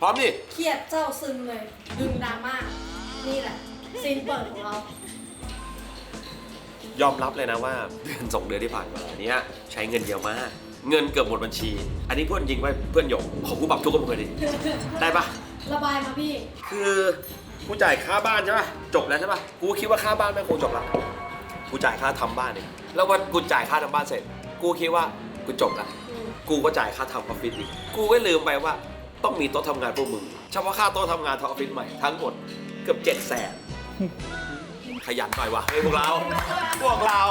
พร้อมดิเครียดเจ้าซึมเลยดึงดราม่านี่แหละซีนเปิดของเรา ยอมรับเลยนะว่าเดือนสองเดือนที่ผ่านมาเนี้ยใช้เงินเยอะมาก เงินเกือบหมดบัญชี อันนี้เพื่อนจริงไว้เพื่อนหยกขอกูปรับทุกข์กับมึงเลยดิได้ปะระบายมาพี่ คือกูจ่ายค่าบ้านใช่ปะจบแล้วใช่ปะกูคิดว่าค่าบ้านแม่งคงจบแล้วกูจ่ายค่าทำบ้านเนี่ยแล้ววันกูจ่ายค่าทำบ้านเสร็จ กูคิดว่ากูจบแล้วกูก็จ่ายค่าทำออฟฟิศอีก กูก็ลืมไปว่า ต้องมีโต๊ะทำงานพวกมึงเฉพาะค่าโต๊ะทำงานทำออฟฟิศใหม่ทั้งหมดเกือบเจ็ดแสนขยันหน่อยวะเฮ้ยพวกเรา พวกเรา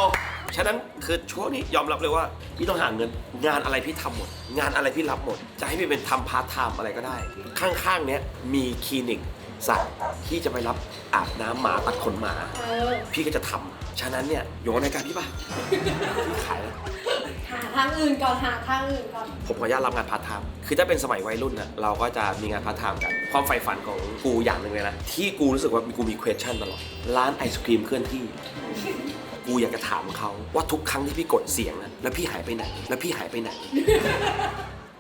ฉะนั้นคือช่วงนี้ยอมรับเลยว่า พี่ต้องหาเงินงานอะไรพี่ทำหมด งานอะไรพี่รับหมด จะให้พี่เป็นทำพาร์ทไทม์อะไรก็ได้ ข้างๆเนี้ยมีคลินิกสัตว์ที่จะไปรับอาบน้ำหมาตัดขนหมา พี่ก็จะทำฉะนั้นเนี่ยโยนรายการพี่ป่ะพี่ขาย หาทางอื่นก่อนหาทางอื่นก่อน ผมขออนุญาตรับงานพาร์ทไทม์ คือถ้าเป็นสมัยวัยรุ่นน่ะเราก็จะมีงานพาร์ทไทม์กัน ความใฝ่ฝันของกูอย่างหนึ่งเลยนะ ที่กูรู้สึกว่ากูมี question ตลอด ร้านไอศครีมเคลื่อนที่ กูอยากจะถามเขาว่าทุกครั้งที่พี่กดเสียงนะแล้วพี่หายไปไหน แล้วพี่หายไปไหน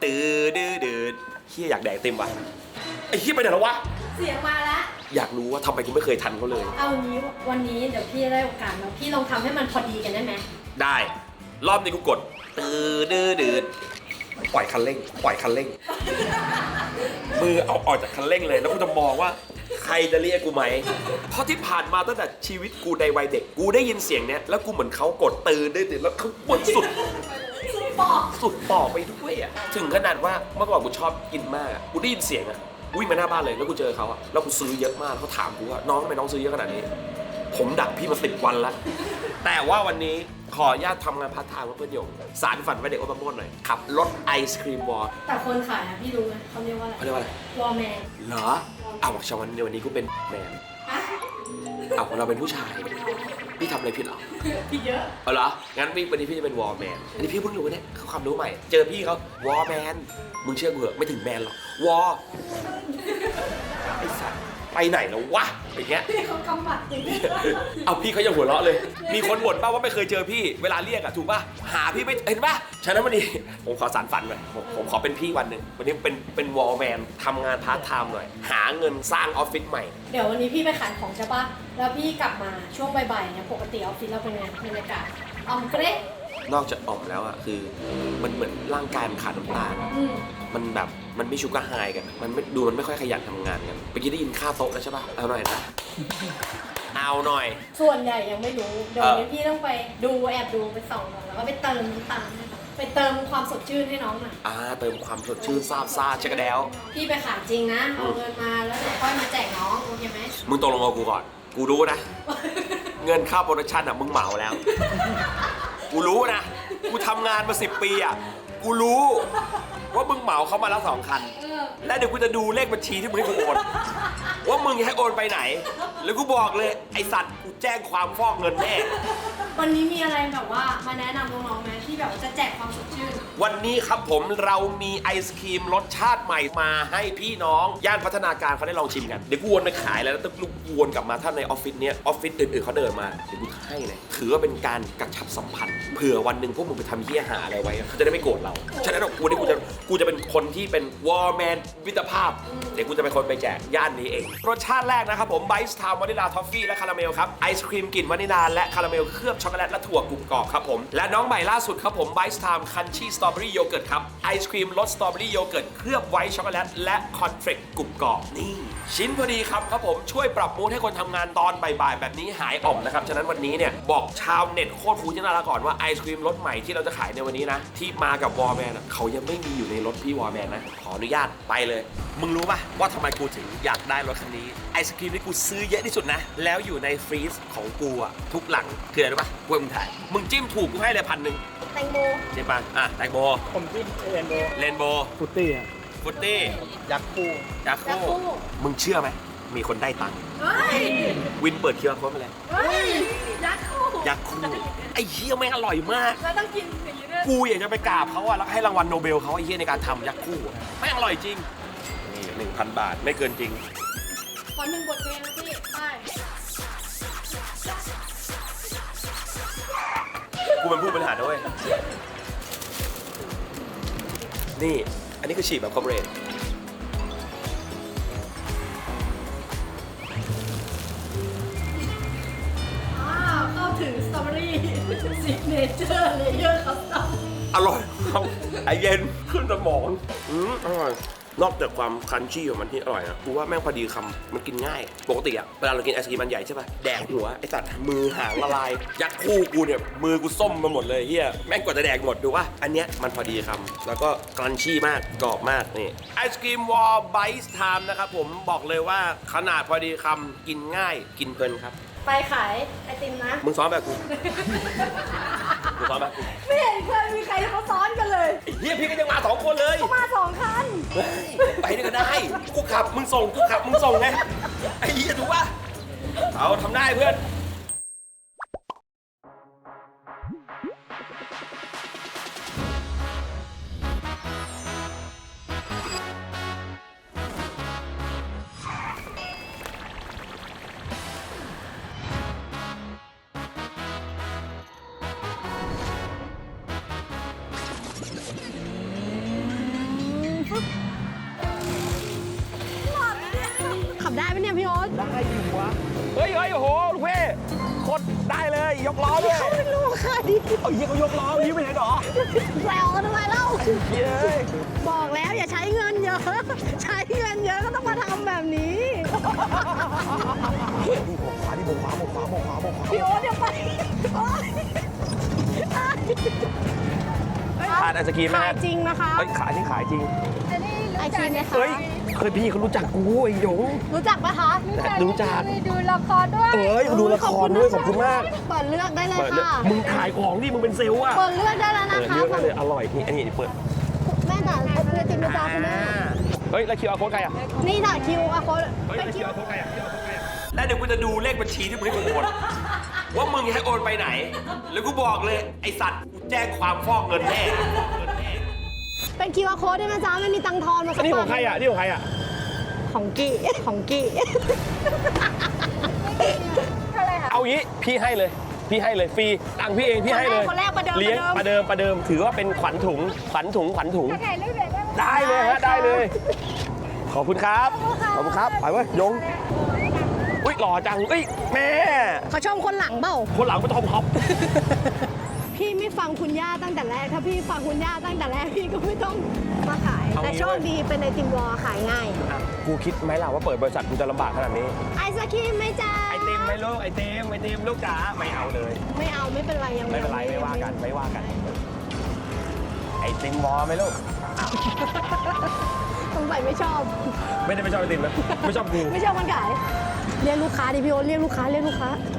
ตื่นดื้อดื้อเฮียอยากแดกเต็มวะไอ้เฮียไปไหนแล้ววะ เสียงมาแล้วอยากรู้ว่าทำไมกูไม่เคยทันเขาเลย เอางี้วันนี้เดี๋ยวพี่ได้โอกาสแล้วพี่ลองทำให้มันพอดีกันได้ไหมได้ รอบนี้กูกด ตื่นดื้อดื้อปล่อยคันเร่ง ปล่อยคันเร่ง มือเอาออกจากคันเร่งเลย แล้วกูจะมองว่า ใครจะเรียกกูไหม เพราะที่ผ่านมาตั้งแต่ชีวิตกูในวัยเด็ก กูได้ยินเสียงเนี้ย แล้วกูเหมือนเขากดตื่นดื้อดื้อแล้วเขากดสุด สุดบอกสุดป่อไปด้วยอะ ถึงขนาดว่าเมื่อก่อนกูชอบกินมากอะกูได้ยินเสียงอะวิ่งมาหน้าบ้านเลย แล้วกูเจอเขาอะ แล้วกูซื้อเยอะมากเขาถามกูว่าน้องทำไมน้องซื้อเยอะขนาดนี้ ผมดักพี่มาสิบวันละ แต่ว่าวันนี้ ออนุญาตทำงานพาร์ทไทม์กับเพื่อนโยงสารฝันไว้เด็กโอปาโมดหน่อยขับรถไอศครีมวอลแต่คนขายอะพี่รู้ไหมเขาเรียกว่าอะไรเขาเรียกว่าอะไร วอลแมนเหรอเอาบอกชาวันในวันนี้กูเป็นแมนฮะเอาเราเป็นผู้ชาย พี่ทำอะไรผิดเหรอ พี่เยอะ เอาเหรอ งั้นพี่วันนี้พี่จะเป็นวอลแมน อันนี้พี่เพิ่งรู้เนี่ยเขาความรู้ใหม่ เจอพี่เขาวอลแมน มึงเชื่อกูเหอะไม่ถึงแมนหรอก วอลไอ้สัตว์ ไปไหนแล้ววะอย่างเงี้ย พี่เขากำบัดอย่างนี้เอาพี่เขายังหัวเราะเลย มีคนบ่นป่าว่าไม่เคยเจอพี่ เวลาเรียกอะถูกป่ะ หาพี่ไม่เห็นป่ะ ฉะนั้นวันนี้ ผมขอสารฝันหน่อยผมผมขอเป็นพี่วันหนึ่ง วันนี้เป็นเป็นวอลแมนทำงานพาร์ทไทม์หน่อย หาเงินสร้างออฟฟิศใหม่ เดี๋ยววันนี้พี่ไปขายของใช่ปะแล้วพี่กลับมาช่วงบ่ายๆเนี่ยปกติออฟฟิศเราเป็นไงบรรยากาศออมเกรด นอกจากอ่อมแล้วอะคือมันเหมือนร่างกายมันขาดน้ำตาล อืม มันแบบมันไม่ชูการไฮกัน มันไม่ดูมันไม่ค่อยขยันทำงานกันเมื่อกี้ได้ยินค่าโต๊ะแล้วใช่ปะเอาหน่อยนะ เอาหน่อย ส่วนใหญ่ยังไม่รู้เดี๋ยวเออวันนี้พี่ต้องไปดูแอบดูไปส่องก่อนแล้วก็ไปเติมน้ำตาลให้น้องไปเติมความสดชื่นให้น้องหน่อยอ่าเติมความสดชื่นซาบซ่าเช็คกระเดว พี่ไปขายจริงนะเอาเงินมาแล้วเดี๋ยวค่อยมาแจกน้องโอเคไหม มึงตกลงกับกูก่อน กูรู้นะ เงินค่าโปรดักชั่นอะมึงเหมาแล้ว กูรู้นะ กูทำงานมาสิบปีอะ กูรู้ว่ามึงเหมาเขามาแล้วสองคัน และเดี๋ยวกูจะดูเลขบัญชีที่มึงให้กูโอน ว่ามึงให้โอนไปไหน แล้วกูบอกเลยไอสัตว์กูแจ้งความฟอกเงินแน่ วันนี้มีอะไรแบบว่ามาแนะนำน้องๆไหมที่แบบว่าจะแจกความสดชื่น วันนี้ครับผมเรามีไอศครีมรสชาติใหม่มาให้พี่น้อง ย่านพัฒนาการเขาได้ลองชิมกัน เดี๋ยวกูวนไปขายแล้วแล้วต้องกูวนกลับมาถ้าในออฟฟิศเนี้ยออฟฟิศอื่นๆเขาเดินมาเดี๋ยวกูให้เลย ถือว่าเป็นการกระชับสัมพันธ์เผื่อวันหนึ่งพวกมึงไปทำเหี้ยหาอะไรไว้เขาจะได้ไม่โกรธเราฉะนั้นกูนี่กูจะกูจะเป็นคนที่เป็นวอร์แมนวิตรภาพ เดี๋ยวกูจะเป็นคนไปแจกย่านนี้เองรสชาติแรกนะครับผมไบส์ทาววานิลาทอฟฟี่และคาราเมลครับไอศครีมกลิ่นวานิลาและคาราเมลเคลือบช็อกโกแลตและถั่วกรุบกรอบครับผม และน้องใหม่ล่าสุดครับผมไบส์ไทามคันชี่สตรอเบอรี่โยเกิร์ตครับไอศครีมรสสตรอเบอรี่โยเกิร์ตเคลือบไวท์ช็อกโกแลตและคอนเฟลกกรุบกรอบนี่ ชิ้นพอดีครับครับผมช่วยปรับมูดให้คนทำงานตอนบ่ายๆแบบนี้หายอ่อมนะครับฉะนั้นวันนี้เนี่ยบอกชาวเน็ตโคตรฟูจินาละก่อนว่าไอศครีมรสใหม่ที่เราจะขายในวันนี้นะที่มากับวอลแมนเขายังไม่มีอยู่ในรถพี่วอลแมนนะขออนุญาตไปเลย มึงรู้ป่ะว่าทำไมกูถึงอยากได้รถคันนี้ ไอศครีมที่กูซื้อเยอะที่สุดนะ แล้วอยู่ในฟรีซของกูอะทุกหลังคืออะไรรู้ป่ะกูให้มึงถ่ายมึงจิ้มถูกกูให้เลยพันหนึ่งแตงโมใช่ป่ะอะแตงโมผมที่เรียนโดเรนโบว์ฟุตตี้อะฟุตตี้ยักษ์คู่ยายักษ์โคคู่มึงเชื่อไหมมีคนได้ตังค์เฮ้ยวินเปิดเคียร์โค้ดมาเลยเฮ้ยยักษ์คู่ยักษ์คู่ไอ้เฮียแม่งอร่อยมาก แล้วต้องกินอย่างนี้ด้วยกูอยากจะไปกราบเขาอะแล้วให้รางวัลโนเบลเขาไอ้เฮียในการทำยักษ์คู่อะแม่งอร่อยจริง 1,000 บาท ไม่เกินจริง ขอหนึ่งบทเพลงพี่ไปกูเป็นผู้บริหารนะเว้ย นี่ อันนี้คือฉีดแบบคอมเรดอ้าวถึงสตรอเบอรี่ซิกเนเจอร์เลเยอร์คัสตอมอร่อยครับไอเย็นขึ้นสมอง อืมอร่อย นอกจากความครันชี่ของมันที่อร่อยนะกูว่าแม่งพอดีคำมันกินง่าย ปกติอะเวลาเรากินไอศกรีมมันใหญ่ใช่ป่ะแดกหัวไอสัตว์มือหางละลาย ยักษ์คู่กูเนี่ยมือกูส้มมาหมดเลยเฮียแม่งกว่าจะแดกหมดดูว่าอันเนี้ยมันพอดีคำแล้วก็ครันชี่มากกรอบมากนี่ไอศกรีมวอลไบส์ไทม์นะครับผมบอกเลยว่าขนาดพอดีคำกินง่ายกินเพลินครับ ไปขายไอติมนะมึงซ้อมแบบกูมึงซ้อมแบบกู ยพี่ก็ยังมาสองคนเลยมาสองคัน เฮ้ยไปด้วยกันได้กูขับมึงส่งกูขับมึงส่งไงไอ้เหี้ยถูกป่ะเอาทำได้เพื่อน ได้อยู่วะ เฮ้ยเฮ้ยโอ้โหลูกเพ่โคตรได้เลย ยกล้อด้วยไม่รู้ใครเอาเหี้ยเขายกล้อยิ้มไปไหนหรอแซวกันทำไมเล่า เย้ยบอกแล้วอย่าใช้เงินเยอะ ใช้เงินเยอะก็ต้องมาทำแบบนี้นี่โบกขวานี่โบกขวาโบกขวาโบกขวาโบกขวาพี่โอ๊ตเดี๋ยวไปโอ๊ยทานไอศกรีมไหมขายฮะจริงนะคะเฮ้ยขายที่ขายจริง ไอครีมไหมคะ เฮ้ย เคยพี่เขารู้จักกูไอ้หยง รู้จักปะคะรู้จักดูละครด้วยเอ้ยดูละครด้วยขอบคุณมากเปิดเลือกได้เลยเปิดเลยค่ะมึงขายของดิมึงเป็นเซลล์อะเปิดเลือกได้แล้วเปินะดคะเรื่องได้เลยอร่อยนี่อันนี้เปิดแม่จ๋าเอาเพื่อติมนะจ๊ะคุณแม่เฮ้ยแล้วคิวอาร์โค้ดใครอะนี่ค่ะคิวอาโค้ดเฮ้ยเป็นแล้วคิคิววอาร์โค้ดใครอะคิวอาร์โค้ดใครอะแล้วเดี๋ยวกูจะดูเลขบัญชีที่มึงให้กูโอนว่ามึงให้โอนไปไหน แล้วกูบอกเลยไอสัตว์กูแจ้งความฟอกเงินแน่ เป็นคิวอาโค้ดได้ไหมจ๊ะไม่มีตังค์ทอนมาสักนี่ของบาทใครอะนี่ของใครอะของกี้ของกี้เอางี้พี่ให้เลย พี่ให้เลยฟรีตังค์พี่เองพี่ให้เลยคนแรกประเดิมเลี้ยงประเดิมประเดิมถือว่าเป็นขวัญถุงขวัญถุงขวัญถุงได้เลยฮะได้เลย ขอบคุณครับ ขอบคุณครับไปเว้ยยงอุ้ยหล่อจังเอ้ยแม่เขาชอบคนหลังเปล่า คนหลังเป็นทอมฮอป พี่ไม่ฟังคุณย่าตั้งแต่แรก ถ้าพี่ฟังคุณย่าตั้งแต่แรกพี่ก็ไม่ต้องมาขายเอางี้แต่โชคดีเป็นไอติมวอลขายง่ายกูคิดไหมล่ะว่าเปิดบริษัทกูจะลำบากขนาดนี้ ไอศครีมไหมจ๊ะไอเต็มไหมลูกไอเต็มไอเต็มลูกจ๋าไม่เอาเลย ไม่เอาไม่เป็นไรยังไม่เป็นไรไม่ว่ากันไม่ว่ากัน ไอติมวอไหมลูกสงสัยไม่ชอบ ไม่ได้ไม่ชอบไอติมนะไม่ชอบกูไม่ชอบคนขายเรียกลูกค้าดิพี่โอ๊ตเรียกลูกค้าเรียกลูกค้าเอ้ยโอ้ย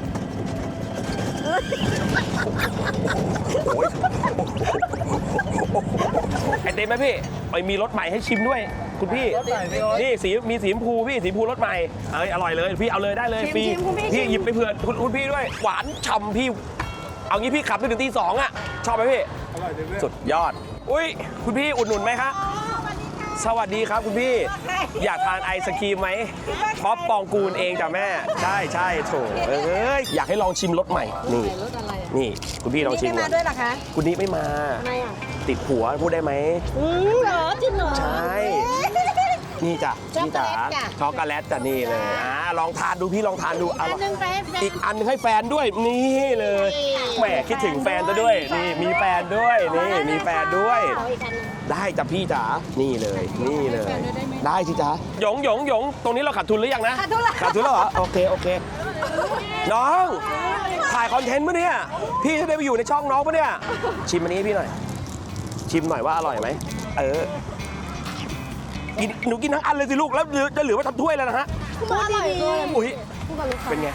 ไอเต็มไหมพี่ไปมีรถใหม่ให้ชิมด้วย คุณพี่รถใหม่พี่โอ๊ต นี่สีมีสีชมพูพี่สีชมพูรถใหม่เอ้ยอร่อยเลยพี่เอาเลยได้เลยฟรีพี่หยิบไปเผื่อคุณคุณพี่ด้วย หวานฉ่ำพี่ เอางี้พี่ขับไปถึงตีสองอะ ชอบไหมพี่ อร่อยเลยสุดยอด อุ้ยคุณพี่อุดหนุนไหมคะ สวัสดีครับคุณพี่ อยากทานไอศครีมไหมท็อปปองกูลเองจ้ะแม่ ใช่ใช่โถเอ้ยอยากให้ลองชิมรสใหม่นี่รถอะไรอะนี่ คุณพี่ลองชิมนี่ไม่ก่มาอนด้วยเหรอคะคุณนี่ไม่มาทำไมอะติดผัวพูดได้ไหมอืมเหรอจริงเหรอใช่ นี่จ้ะช็อกนี่โกจ้ะแลตจ้ะช็อกโกแลตจ้ะนี่เลยอ่าลองทานดูพี่ลองทานดูออันร่อยหนึ่งไปให้แฟนอีกอันหนึงให้แฟนด้วยนี่เลยแหมคิดถึงแฟนซะด้วยนี่มีแฟนด้วยนี่มีแฟนด้วยเอาอีกอันหนึ่งได้จ้ะพี่จ๋านี่เลยนี่เลย ได้สิจ๋าหยงหยงหยงตรงนี้เราขาดทุนหรือยังนะขาดทุนแล้วขาดทุนแล้วเหรอโอเคโอเค น้องถ่ายคอนเทนต์ปะเนี่ยพี่จะได้ไปอยู่ในช่องน้องปะเนี่ยชิมอันนี้ให้พี่หน่อย ชิมหน่อยว่าอร่อยไหมเออ กินหนูกินทั้งอันเลยสิลูกแล้วเหลือจะเหลือไว้ทำถ้วยแล้วนะฮะพูดอร่อยเลยอุ้ยพูดกับลูกค้าเป็นไง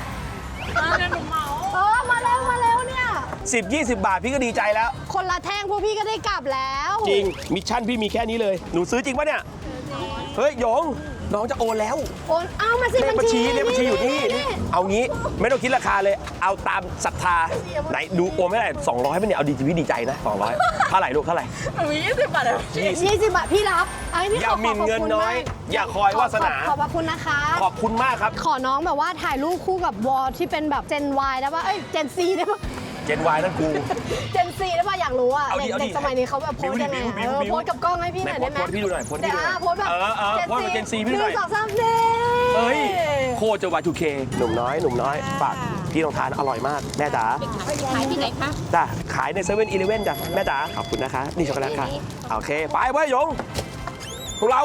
เออมาเร็วมาเร็วเนี่ย10 20บาทพี่ก็ดีใจแล้ว คนละแท่งพวกพี่ก็ได้กลับแล้ว จริงมิชชั่นพี่มีแค่นี้เลย หนูซื้อจริงปะเนี่ย เฮ้ยหยง น้องจะโอนแล้ว โอนเอามาสิเลขบัญชีเลขบัญชีอยู่นี่นี่เอางี้ไม่ต้องคิดราคาเลย เอาตามศรัทธาไหนดูโอนไม่ได้สองร้อยไม่เนี่ยเอาดีจีพี่ดีใจนะสองร้อยเท่าไหร่ลูกเท่าไหร่ยี่สิบบาทยี่สิบบาทพี่รับเอ้ยนี่อย่าขอหมิ่นขบเงินคุณน้อยมกอย่าคอยวาสนาขอบขอบพระคุณนะคะ ขอบคุณมากครับ ขอน้องแบบว่าถ่ายรูปคู่กับวอลที่เป็นแบบ Gen Y ได้ป่ะเอ้ย Gen C ได้ป่ะ เจนวายนั่นกู Gen C ได้ป่ะอยากรู้อะเอาดิเด็กเอาดิเด็กสมัยนี้เขาแบบโพสต์ยังไงอะบิ้เอวอบิ้วโพสต์กับกล้องให้พี่หน่อยไหนได้ไหมโพสต์พี่ดูหน่อยโพสต์พี่ดูหน่อยแต่อะโพสต์แบบเออเออโพสต์แบบ Gen C พี่ดูหน่อยนึ่งสองสามสี่เฮ้ย โคตรจะ Y2K หนุ่มน้อย หนุ่มน้อย ฝากพี่ลองทานอร่อยมาก แม่จ๋า ขายที่ไหนคะ จ้ะขายในเซเว่นอีเลเว่นจ้ะแม่จ๋าขอบคุณนะคะ นี่ช็อกโกแลตค่ะ โอเค ไปเว้ยหยงพวกเรา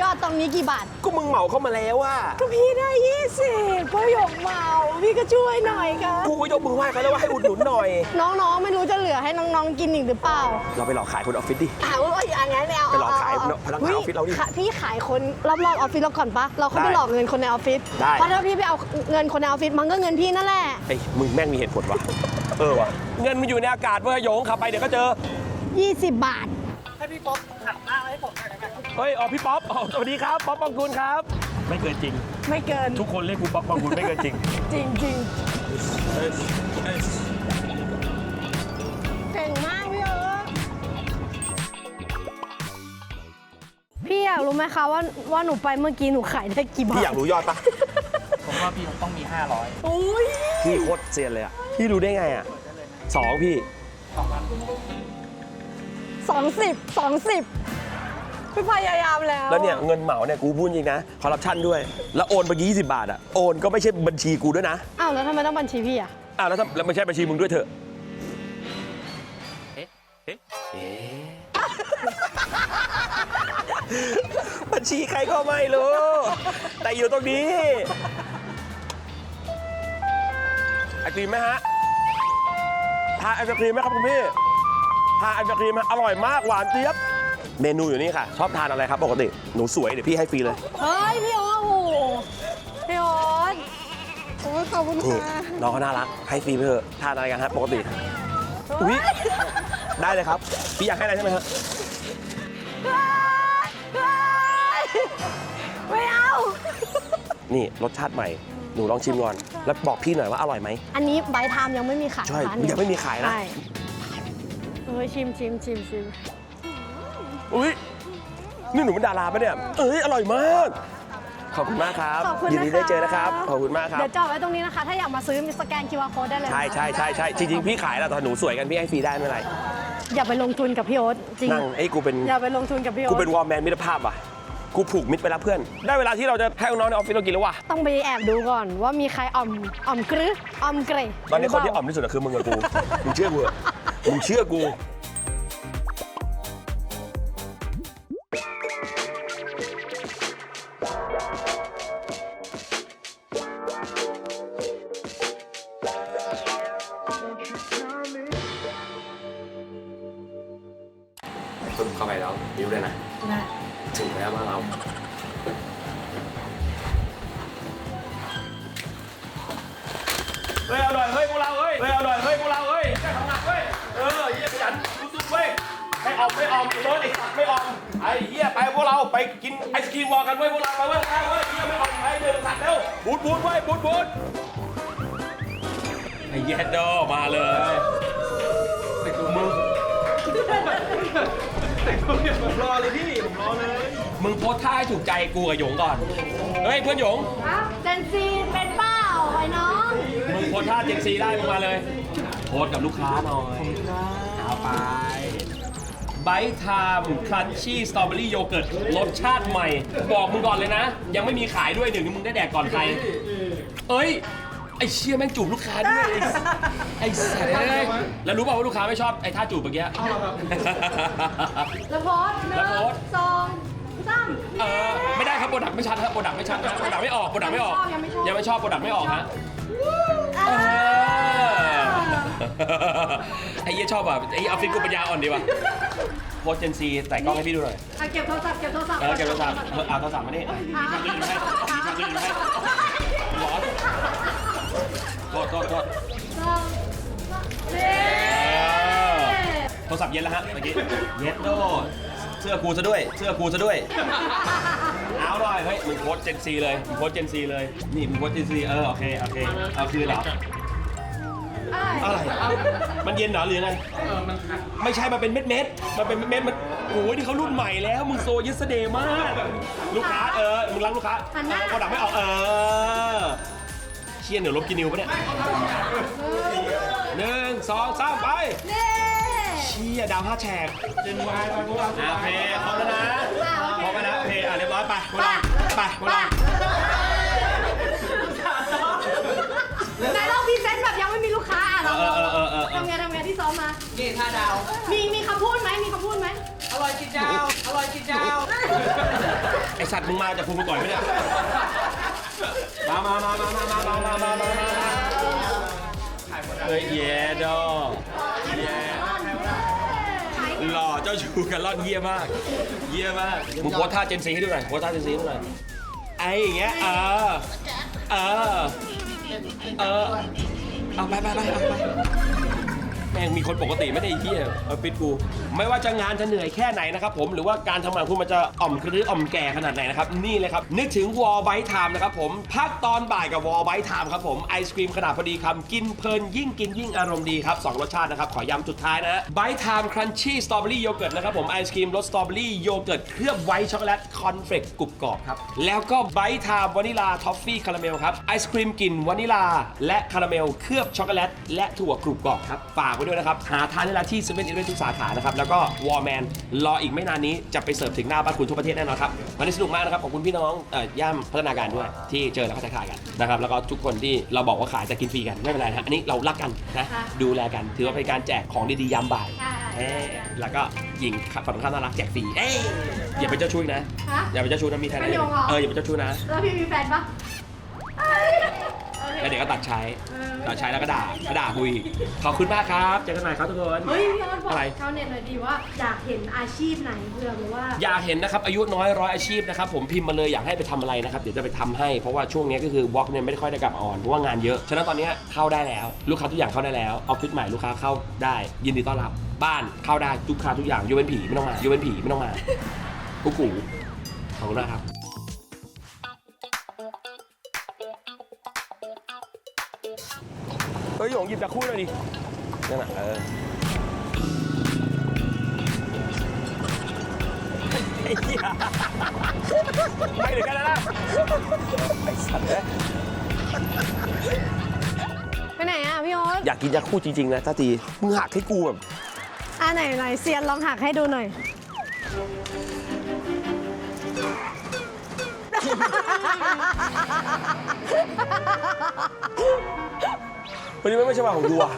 ยอดตรงนี้กี่บาท ก็มึงเหมาเข้ามาแล้วอะก็พี่ได้ยี่สิบพ่อหยกเมา พี่ก็ช่วยหน่อยค่ะกูก็ยกมือไหว้เขาแล้วว่าให้อุดหนุนหน่อย น้องๆ ไม่รู้จะเหลือให้น้องๆ กินอีกหรือเปล่าเราไปหลอกขายคนออฟฟิศดิ อ้าวอย่างนั้นไม่เอาไปหลอกขายพนักงานออฟฟิศเราดิฮ้ยพี่ขายคนรอบๆออฟฟิศเราก่อนปะเราเข้าไปได้หลอกเงินคนในออฟฟิศได้ เพราะถ้าพี่ไปเอาเงินคนในออฟฟิศมันก็เงินพี่นั่นแหละ เอ้ยมึงแม่งมีเหตุผลวะเออวะเงินมันอยู่ในอากาศเว้ยหยงขับไปเดี๋ยวก็เจอ 20 บาท ให้พี่ป๊อปหันหน้ามาให้ผมหน่อยได้ไหมครับเฮ้ย อ๋อพี่ป๊อปอ๋อสวัสดีครับ ป๊อปปองกูลครับ ไม่เกินจริง ไม่เกิน ทุกคนเรียกกูป๊อปปองกูลไม่เกินจริง จริงจริงเก่งมากพี่เอิร์ธพี่อยากรู้ไหมคะว่าว่าหนูไปเมื่อกี้หนูขายได้กี่บาทพี่อยากรู้ยอดปะผมว่าพี่ต้องมี 500โอ้ยพี่โคตรเซียนเลยอะ พี่รู้ได้ไงอะสองพี่ สองสิบสองสิบพี่พยายามแล้วแล้วเนี่ยเงินเหมาเนี่ยกูพูดจริงนะคอร์รัปชันด้วย แล้วโอนไปยี่สิบาทอะโอนก็ไม่ใช่บัญชีกูด้วยนะอ้าวแล้วทำไมต้องบัญชีพี่อะอ้าวแล้วถ้าแล้วไม่ใช่บัญชีมึงด้วยเถอะบัญชีใครก็ไม่รู้ แต่อยู่ตรงนี้ไอศครีมไหมฮะทานไอศครีมไหมครับคุณพี่ ทานไอศครีมไหมอร่อยมากหวานเจี๊ยบ เมนูอยู่นี่ค่ะ ชอบทานอะไรครับปกติหนูสวยเดี๋ยวพี่ให้ฟรีเลย เฮ้ยพี่โอ๊ตโอ้โหพี่โอ๊ตโอ้ยขอบคุณนี่ค่ะน้องเขาน่ารัก ให้ฟรีไปเถอะทานอะไรกันครับปกติ อุ๊ย ได้เลยครับ พี่อยากให้อะไรใช่ไหมครับไม่เอา นี่รสชาติใหม่ หนูลองชิมก่อน แล้วบอกพี่หน่อยว่าอร่อยไหม อันนี้ใบไทม์ยังไม่มีขายใช่ ร้านยังไม่มีขายนะ ใช่ เอ้ยชิมชิมชิมชิมอุ้ยนี่หนูเป็นดาราปะเนี่ย เอ้ยอร่อยมาก ขอบคุณมากครับขอบคุณยินดีนะคะได้เจอนะครับ ขอบคุณมากครับ เดี๋ยวจอดไว้ตรงนี้นะคะ ถ้าอยากมาซื้อมีสแกน QR code ได้เลยใช่ใช่ใช่ใช่จริงๆ พี่ขายแล้วแต่หนูสวยกันพี่ให้ฟรีได้ไม่เป็นไร อย่าไปลงทุนกับพี่โอ๊ตจริงนั่งไอ้ยกูเป็น อย่าไปลงทุนกับพี่กูโอ๊ตเป็นวอร์แมนมิตรภาพว่ะ กูผูกมิตรไปแล้วเพื่อน ได้เวลาที่เราจะให้น้องๆในออฟฟิศเรากินแล้วว่ะ ต้องไปแอบดูก่อนว่ามีใครอ่อมอ่อมกรึอ่อมเกรตอนนี้คนที่หอ่รืออมที่สุดอะคือมึงกับกู มึงเชื่อกูเหอะ มึงเชื่อกูปึ้มเข้าไปแล้วนิ้วเลยนะได้ถึงแล้วบ้านเรา เฮ้ยเอาหน่อยเฮ้ยพวกเราเฮ้ยเฮ้ยเอาหน่อยเฮ้ยพวกเราเฮ้ย ยี่ยขยันสู้ๆเว้ยไม่ออมไม่ออมไอ้รถไอ้สัตว์ไม่ออมไอ้เหี้ยไปพวกเราไปกินไอศครีมวอลกันเว้ยพวกเราไปเว้ยไปเว้ยเหี้ยไม่ออมไปเดินสัตว์เร็วบูดบูดเว้ยบูดบูดไอ้เหี้ยโดมาเลยมึงผมรอเลยพี่ผมรอเลย มึงโพสท่าให้ถูกใจกูกับหยงก่อน เฮ้ยเพื่อนหยงเจนซีเป็นเป้าไอ้น้อง มึงโพสท่าเจนซีได้มึงมาเลย โพสกับลูกค้าหน่อยเอา ไปไบท์ไทม์ครันชี่สตรอเบอรี่โยเกิร์ตรสชาติใหม่ บอกมึงก่อนเลยนะ ยังไม่มีขายด้วยเดี๋ยวนี้มึงได้แดกก่อนใคร เอ้ย ไอเชี่ยแม่งจูบลูกค้าด้วย ไอ้สัตว์เอ้ยแล้วรู้เปล่าว่าลูกค้าไม่ชอบไอ้ท่าจูบเมื่อกี้แล้วโพสต์หนึ่แล้วโพสงต์สองสาม เออไม่ได้ครับโปรดักต์ไม่ชัดครับโปรดักต์ไม่ชัดนะโปรดักต์ไม่ออกโปรดักต์ไม่ออก ยังไม่ชอบ ยังไม่ชอบโปรดักต์ไม่ออกฮะอ่า ไอ้เหี้ยชอบแบบไอ้ออฟฟิศกูปัญญาอ่อนดีว่ะโพสเจนซีแต่กล้องให้พี่ดูหน่อยอะเก็บโทรศัพท์เก็บโทรศัพท์เออเก็บโทรศัพท์เออเอาโทรศัพท์มานี่มีชาร์จอยู่ให้มีชาร์จอยู่ให้ร้อนโทษโทษโทษสองสามเย้โทรศัพท์เย็นแล้วฮะเมื่อกี้เย็นโดเสื้อกูซะด้วย เสื้อกูซะด้วย เอาหน่อยเฮ้ยมึงโพสเจนซีเลยมึงโพสเจนซีเลย นี่มึงโพสเจนซีเออโอเคโอเคเอาคืนเหรอ อะไร มันเย็นเหรอหรือไงไม่ใช่ มันเป็นเม็ดเม็ดๆมันเป็นเม็ดเม็ดๆมันโอ้ยนี่เขารุ่นใหม่แล้ว มึงโซยิสเดย์มาก ลูกค้า เออ มึงรักลูกค้าหันหน้าโปรดักไม่ออก เออ เชียร์เหนือลบกินนิวปะเนี่ยหนึ่งสองสามไปเย้เชียร์ดาวห้าแฉกเจนวายไปพวกเราโอเค พร้อมแล้วนะพร้อมแล้วนะโอเคอะเรียบร้อยไปพวกเราไปพวกเรา เออเออเอเออ ทำไงทำไงที่ซ้อมมา นี่ท่าดาว มีมีคำพูดไหมมีคำพูดไหมอร่อยจิเจ้า อร่อยจิเจ้า ไอสัตว์มึงมาจากภูมิก่อนไหมเนี่ยมามามามามามามามามามาเฮ้ยเย่ดอเย่หล่อเจ้าชูกันรอดเยี่ยมาก เยี่ยมากมึงโพสท่าเจนซีให้ดูหน่อยโพสท่าเจนซีให้ดูหน่อยไออย่างเงี้ยเออเออเออ เอาไปไปไปเอาไป แม่งมีคนปกติไม่ได้ไอ้เฮียเอาปิดกู ไม่ว่าจะงานจะเหนื่อยแค่ไหนนะครับผมหรือว่าการทำงานคุณมันจะอ่อมหรืออ่อมแก่ขนาดไหนนะครับนี่เลยครับนึกถึงวอลไบท์ไทม์นะครับผมพักตอนบ่ายกับวอลไบท์ไทม์ครับผมไอศครีมขนาดพอดีคำกินเพลินยิ่งกินยิ่งอารมณ์ดีครับสองรสชาตินะครับขอย้ำจุดท้ายนะไบท์ไทม์ครันชี่สตรอเบอรี่โยเกิร์ตนะครับผมไอศครีมรสสตรอเบอรี่โยเกิร์ตเคลือบไวท์ช็อกโกแลตคอนเฟลกกรุบกรอบครับแล้วก็ไบท์ไทม์วานิลาทอฟฟี่คาราเมลครับไอศครีมกลิ่นวานิลาและคาราเมลเคลือบช็อกโกแลตและถั่วกรุบกรอบครับฝากไว้ด้วยนะครับ หาทานได้แล้วที่เซเว่นอีเลฟทุกสาขานะครับ แล้วก็วอลแมนรออีกไม่นานนี้จะไปเสิร์ฟถึงหน้าบ้านคุณทั่วประเทศแน่นอนครับวันนี้สนุกมากนะครับขอบคุณพี่น้องเอ่อย่ามพัฒนาการด้วย ที่เจอแล้วก็ทักทายกันนะครับแล้วก็ทุกคนที่เราบอกว่าขายจะกินฟรีกันไม่เป็นไรนะอันนี้เรารักกันนะค่ะดูแลกันถือว่าเป็นการแจกของดีๆยามบ่ายใช่เอ้ยแล้วก็ยิงขับฝั่งตรงข้ามน่ารักแจกฟรีเอ้ยอย่าไปเจ้าชู้อีกนะ ฮะ อย่าไปเจ้าชู้นะมีแทนไม่ยอมเหรอ เอออย่าไปเจ้าชู้นะ แล้วพี่มีแฟนปะเอ้ยโอเค แล้วเดี๋ยวก็ตัดใช้เออตัดใช้แล้วก็ด่าก็ด่าคุยขอบคุณมากครับเจอกันใหม่ครับทุกคนเฮ้ยพี่ออสบอกอะไร ชาวเน็ตหน่อยดีว่าอยากเห็นอาชีพไหนเพื่อแบบว่า อยากเห็นนะครับอายุน้อยร้อยอาชีพนะครับผมพิมพ์มาเลยอยากให้ไปทำอะไรนะครับเดี๋ยวจะไปทำให้เพราะว่าช่วงนี้ก็คือวอล์กเนี่ยไม่ได้ค่อยได้กลับมาออนเพราะว่างานเยอะฉะนั้นตอนนี้เข้าได้แล้ว ลูกค้าทุกอย่างเข้าได้แล้วออฟฟิศใหม่ลูกค้าเข้าได้ ยินดีต้อนรับ บ้านเข้าได้ลูกค้าทุกอย่างยกเว้นผีไม่ต้องมายกเว้นผีไม่ต้องมากุ๊กกูขอบคุณนะครับ ฮ้ยหยงหยิบจากคู่เลยดินั่นแหละเออไอ้เหี้ยไม่ถึงกันแล้วนะไอ้สัตว์เอ้ยไปไหนอะพี่โอ๊ตอยากกินยาคู่จริงๆนะตาตีมึงหักให้กูแบบอะไหนไหนเซียนลองหักให้ดูหน่อย วันนี้ไม่ใช่วันของยูอะ